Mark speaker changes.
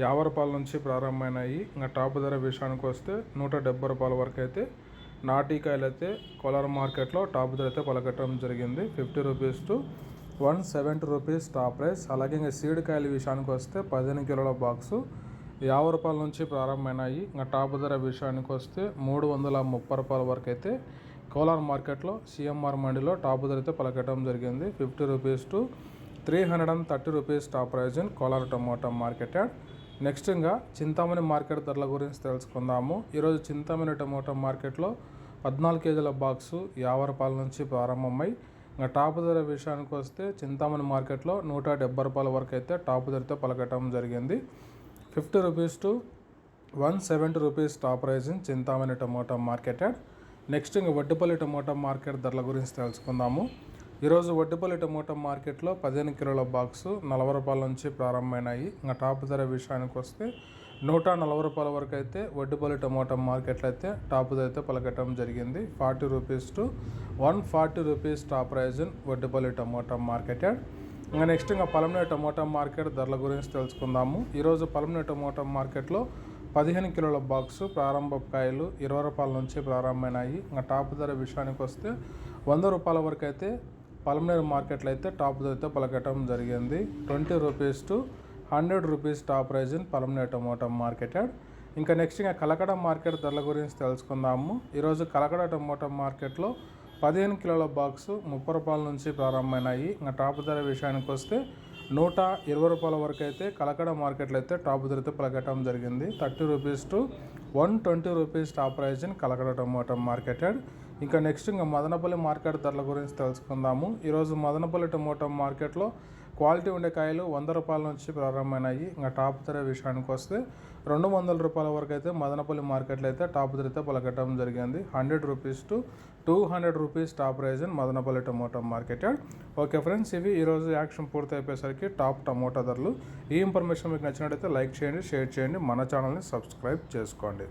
Speaker 1: యాభై రూపాయల నుంచి ప్రారంభమైనాయి. ఇంకా టాప్ ధర విషయానికి వస్తే నూట డెబ్బై రూపాయల వరకు అయితే నాటికాయలు అయితే కోలార్ మార్కెట్లో టాప్ ధర అయితే పలకట్టడం జరిగింది. Fifty rupees to one seventy rupees top price. అలాగే ఇంకా సీడ్ కాయల విషయానికి వస్తే పదిహేను కిలోల బాక్సు యాభై రూపాయల నుంచి ప్రారంభమైనాయి. ఇంకా టాప్ ధర విషయానికి వస్తే మూడు వందల ముప్పై రూపాయల వరకు అయితే కోలార్ మార్కెట్లో సిఎంఆర్ మండీలో టాప్ ధర అయితే పలకటం జరిగింది. Fifty rupees to three hundred and thirty rupees top price in Kolar tomato market yard. Next ఇంకా చింతామణి మార్కెట్ ధరల గురించి తెలుసుకుందాము. ఈరోజు చింతామణి టమోటా మార్కెట్లో పద్నాలుగు కేజీల బాక్సు యాభై రూపాయల నుంచి ప్రారంభమై ఇంకా టాప్ ధర విషయానికి వస్తే చింతామణి మార్కెట్లో నూట డెబ్బై రూపాయల వరకు అయితే టాప్ ధరతో పలకటం జరిగింది. Fifty rupees to one seventy rupees top price in Chintamani tomato market. Next ఇంకా వడ్డిపల్లి టమోటా మార్కెట్ ధరల గురించి తెలుసుకుందాము. ఈరోజు వడ్డిపల్లి టమోటా మార్కెట్లో పదిహేను కిలోల బాక్సు నలభై రూపాయల నుంచి ప్రారంభమైనాయి. ఇంకా టాప్ ధర విషయానికి వస్తే నూట నలభై రూపాయల వరకు అయితే వడ్డిపల్లి టమోటా మార్కెట్లో అయితే టాప్ ధర అయితే పలకటం జరిగింది. Forty rupees to one forty rupees top price in Vaddipalli tomato market ఇంకా నెక్స్ట్ ఇంకా పలమనే టమోటా మార్కెట్ ధరల గురించి తెలుసుకుందాము. ఈరోజు పలమనే టమోటా మార్కెట్లో పదిహేను కిలోల బాక్సు ప్రారంభ కాయలు ఇరవై రూపాయల నుంచి ప్రారంభమైనాయి. ఇంకా టాప్ ధర విషయానికి వస్తే వంద రూపాయల వరకు అయితే పలమనేరు మార్కెట్లో అయితే టాప్ అయితే పలకటం జరిగింది. Twenty rupees to hundred rupees top price in Palamaner tomato market yard. ఇంకా నెక్స్ట్ ఇంకా కలకడ మార్కెట్ ధరల గురించి తెలుసుకుందాము. ఈరోజు కలకడ టమోటా మార్కెట్లో పదిహేను కిలోల బాక్స్ ముప్పై రూపాయల నుంచి ప్రారంభమైనాయి. ఇంకా టాప్ ధర విషయానికి వస్తే నూట ఇరవై రూపాయల వరకు అయితే కలకడ మార్కెట్లో అయితే టాప్ ధరతో పలకటం జరిగింది. Thirty rupees to one twenty rupees top price in Kalakada tomato market yard. ఇంకా నెక్స్ట్ ఇంకా మదనపల్లి మార్కెట్ ధరల గురించి తెలుసుకుందాము. ఈరోజు మదనపల్లి టమోటా మార్కెట్లో క్వాలిటీ ఉండే కాయలు వంద రూపాయల నుంచి ప్రారంభమైనాయి. ఇంకా టాప్ ధర విషయానికి వస్తే రెండు వందల రూపాయల వరకు అయితే మదనపల్లి మార్కెట్లో అయితే టాప్ ధర అయితే పలకటం జరిగింది. Hundred rupees to two hundred rupees top price in Madanapalle tomato market. Okay friends ఇవి ఈరోజు యాక్షన్ పూర్తి అయిపోయేసరికి టాప్ టమోటా ధరలు. ఈ ఇన్ఫర్మేషన్ మీకు నచ్చినట్టయితే లైక్ చేయండి షేర్ చేయండి. మన ఛానల్ని సబ్స్క్రైబ్ చేసుకోండి.